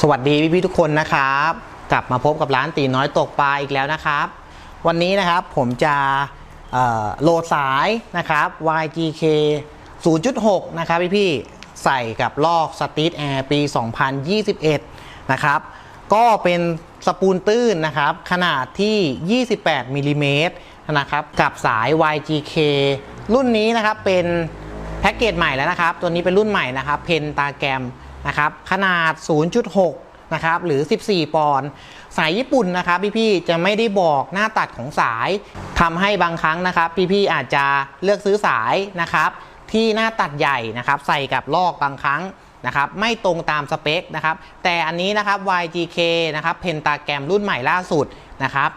สวัสดีพี่ๆทุกคนนะครับ กลับมาพบกับร้านตีน้อยตกปลาอีกแล้วนะครับ วันนี้นะครับผมจะโหลดสายนะครับ YGK 0.6 นะครับพี่ๆใส่กับลอก Street Air ปี 2021 นะครับ ก็เป็นสปูลตื้นนะครับ ขนาดที่ 28มิลลิเมตรนะครับ กับสาย YGK รุ่นนี้นะครับเป็นแพ็กเกจใหม่แล้วนะครับ ตัวนี้เป็นรุ่นใหม่นะครับ เพนตาแกรม นะครับขนาด 0.6 นะครับหรือ 14 ปอนด์สายญี่ปุ่นนะครับพี่ๆจะไม่ได้บอกหน้าตัดของสายทำให้บางครั้งนะครับ พี่ๆอาจจะเลือกซื้อสายนะครับ ที่หน้าตัดใหญ่นะครับ ใส่กับลอกบางครั้งนะครับไม่ตรงตามสเปคนะครับแต่อันนี้นะครับ YGK นะครับเพนตาแกรมรุ่นใหม่ล่าสุด นะครับ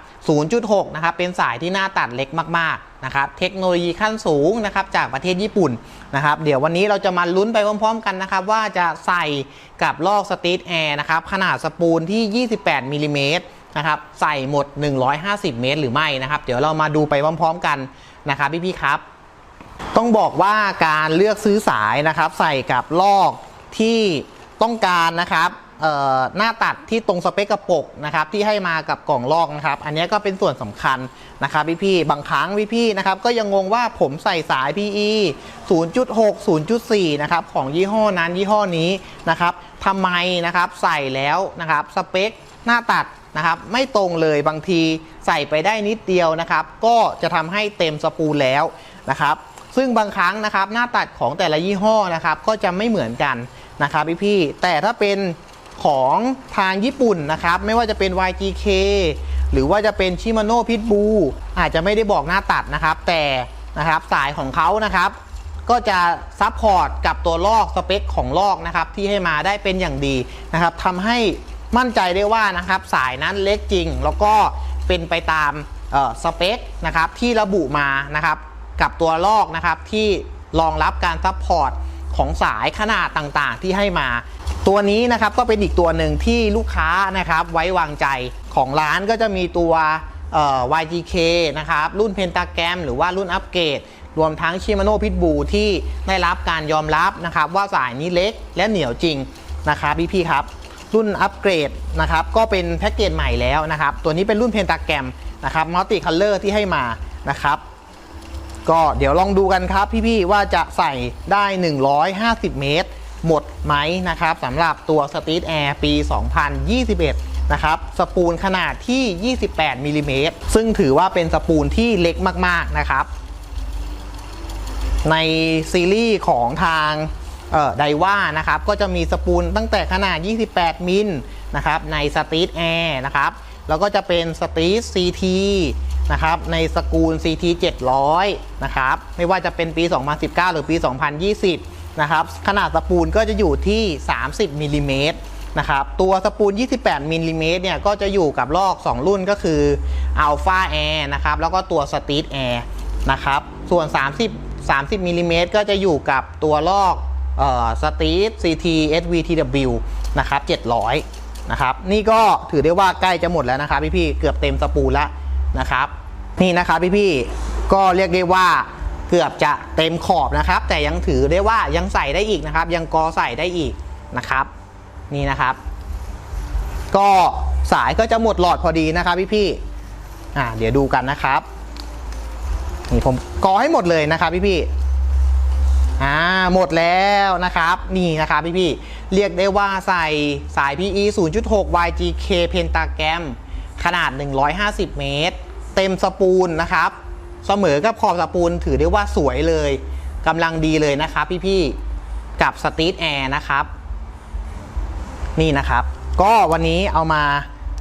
0.6 นะครับ เป็นสายที่หน้าตัดเล็กมากๆ นะครับ เทคโนโลยีขั้นสูงนะครับ จากประเทศญี่ปุ่นนะครับ เดี๋ยววันนี้เราจะมาลุ้นไปพร้อมๆ กันนะครับ ว่าจะใส่กับลอกสต e ทแอร์นะครับ ขนาดสปูลที่ 28มิลลิเมตรนะครับใส่หมด 150 เมตร หรือไม่นะครับ เดี๋ยวเรามาดูไปพร้อม ๆ กันนะครับพี่ๆครับ ต้องบอกว่าการเลือกซื้อสายนะครับ ใส่กับลอกที่ต้องการนะครับ หน้าตัดที่ตรงสเปคกระปกนะครับที่ให้มากับกล่องลอกนะครับ อันนี้ก็เป็นส่วนสำคัญนะครับพี่ๆบางครั้งพี่ๆนะครับก็ยังงงว่าผมใส่สาย PE 0.6 0.4นะครับของยี่ห้อนั้นยี่ห้อนี้นะครับทำไมนะครับใส่แล้วนะครับสเปคหน้าตัดนะครับไม่ตรงเลยบางทีใส่ไปได้นิดเดียวนะครับ ก็จะทำให้เต็มสปูลแล้วนะครับ ซึ่งบางครั้งนะครับหน้าตัดของแต่ละยี่ห้อนะครับก็จะไม่เหมือนกันนะครับพี่ๆแต่ถ้าเป็น ของทางญี่ปุ่นนะครับ ไม่ว่าจะเป็น YGK หรือว่าจะเป็นชิมาโน่พิทบูอาจจะไม่ได้บอกหน้าตัดนะครับ แต่นะครับสายของเขานะครับ ก็จะซับพอร์ตกับตัวลอกสเปคของลอกนะครับ ที่ให้มาได้เป็นอย่างดีนะครับทำให้มั่นใจได้ว่านะครับ สายนั้นเล็กจริง แล้วก็เป็นไปตามเอ่อสเปคนะครับที่ระบุมานะครับกับตัวลอกนะครับที่รองรับการซัพพอร์ตของสายขนาดต่างๆ ที่ให้มา ตัวนี้นะครับก็เป็นอีกตัวหนึ่งที่ลูกค้านะครับไว้วางใจของร้านก็จะมีตัว YGK นะครับรุ่นเพนตาแกรมหรือว่ารุ่นอัปเกรดรวมทั้งชิมาโน่พิทบูที่ได้รับการยอมรับนะครับว่าสายนี้เล็กและเหนียวจริงนะครับพี่ๆครับ รุ่นอัปเกรดนะครับก็เป็นแพ็กเกจใหม่แล้วนะครับ ตัวนี้เป็นรุ่นเพนตาแกรมนะครับมัลติคัลเลอร์ที่ให้มานะครับก็เดี๋ยวลองดูกันครับพี่ๆว่าจะใส่ได้ 150 เมตร หมดไหมนะครับสำหรับตัว Street Air ปี 2021 นะครับ สปูลขนาดที่ 28มิลลิเมตรซึ่งถือว่าเป็นสปูลที่เล็กมากๆนะครับ ในซีรีส์ของทางไดว่านะครับ ก็จะมีสปูลตั้งแต่ขนาด 28 มิลนะครับใน Street Air นะครับ แล้วก็จะเป็น Street CT นะครับในสกูล CT 700 นะครับ ไม่ว่าจะเป็นปี 2019 หรือปี 2020 นะครับ ขนาดสปูลก็จะอยู่ที่ 30มิลลิเมตรนะครับ ตัวสปูล 28มิลลิเมตรเนี่ยก็จะอยู่กับลอก 2 รุ่นก็คือ Alpha Air นะครับ แล้วก็ตัว Street Air นะครับ ส่วน 30 30มิลลิเมตรก็จะอยู่กับตัวลอกเอ่อ Street CT SVTW นะครับ 700 นะครับ นี่ก็ถือได้ว่าใกล้จะหมดแล้วนะครับพี่ๆเกือบเต็มสปูลแล้วนะครับ นี่นะครับพี่ๆก็เรียกได้ว่า เกือบจะเต็มขอบนะครับ แต่ยังถือได้ว่ายังใส่ได้อีกนะครับ ยังกอใส่ได้อีกนะครับ นี่นะครับ ก็สายก็จะหมดหลอดพอดีนะครับพี่ๆอ่าเดี๋ยวดูกันนะครับนี่ผมกอให้หมดเลยนะครับพี่ๆอ่าหมดแล้วนะครับ นี่นะครับพี่ๆเรียกได้ว่าใส่สาย PE 0.6 YGK Pentagram ขนาด 150 เมตร เต็มสปูลนะครับ เสมอกับขอบสปูลถือได้ว่าสวยเลยกำลังดีเลยนะครับพี่ๆกับ Street Air นะครับ นี่นะครับ ก็วันนี้เอามา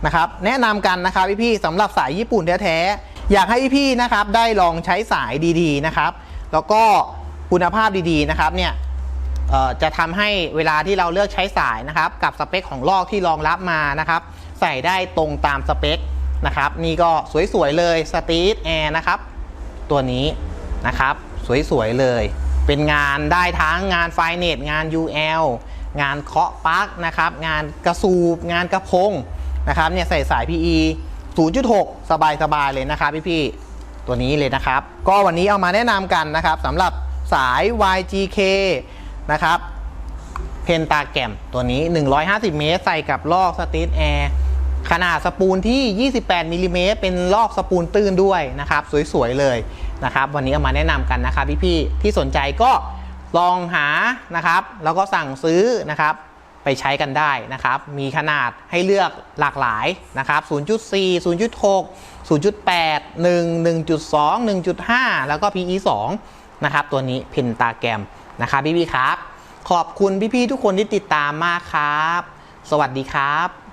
นะครับแนะนำกันนะครับพี่ๆสำหรับสายญี่ปุ่นแท้ๆอยากให้พี่ๆนะครับ ได้ลองใช้สายดีๆนะครับ แล้วก็คุณภาพดีๆนะครับเนี่ยจะทำให้เวลาที่เราเลือกใช้สายนะครับ กับสเปคของลอกที่รองรับมานะครับ ใส่ได้ตรงตามสเปคนะครับ นี่ก็สวยๆเลย Street Air นะครับ ตัวนี้นะครับ สวยๆเลย เป็นงานได้ทั้งงานไฟเนตงาน UL งานเคาะปลั๊กนะครับ งานกระสูบ งานกระพงนะครับเนี่ยใส่สาย PE 0.6 สบายๆเลยนะครับพี่ๆตัวนี้เลยนะครับ ก็วันนี้เอามาแนะนำกันนะครับสำหรับสาย YGK นะครับเพนตาแกมตัวนี้ 150 เมตร ใส่กับลอกสตีทแอร์ ขนาดสปูลที่ 28มิลลิเมตรเป็นลอกสปูลตื้นด้วยนะครับ สวยๆเลยนะครับ วันนี้เอามาแนะนำกันนะครับพี่ๆที่สนใจก็ลองหานะครับ แล้วก็สั่งซื้อนะครับไปใช้กันได้นะครับ มีขนาดให้เลือกหลากหลายนะครับ 0.4 0.6 0.8 1 1.2 1.5 แล้วก็ PE 2นะครับ ตัวนี้เพนตาแกรมนะครับพี่ๆครับ ขอบคุณพี่ๆทุกคนที่ติดตามมากครับ สวัสดีครับ